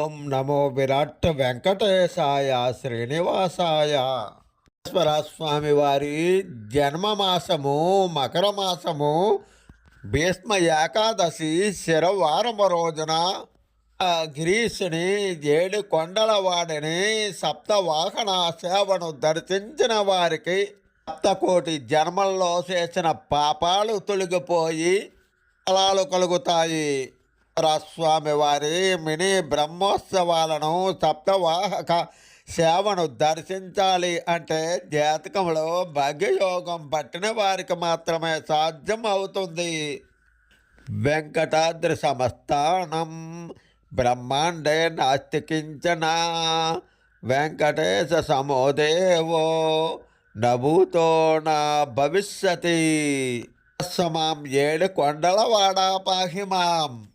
ఓం నమో విరాట్ వెంకటేశాయ శ్రీనివాసాయ. స్వామి వారి జన్మమాసము మకర మాసము భీష్మ ఏకాదశి శరవారము రోజున గిరీషుని గిరీశుని ఏడు కొండల వాడిని సప్తవాహన సేవను దర్శించిన వారికి సప్తకోటి జన్మల్లో చేసిన పాపాలు తొలగిపోయి ఫలాలు కలుగుతాయి. రాస్వామి వారి మినీ బ్రహ్మోత్సవాలను సప్తవాహక సేవను దర్శించాలి అంటే జాతకంలో భాగ్యయోగం పట్టిన వారికి మాత్రమే సాధ్యం అవుతుంది. వెంకటాద్రి సమస్థానం బ్రహ్మాండే నాస్తికించన. వెంకటేశ సమోదేవో నభూతో నా భవిష్యతి. సమాం ఏడు కొండలవాడ పాహిమాం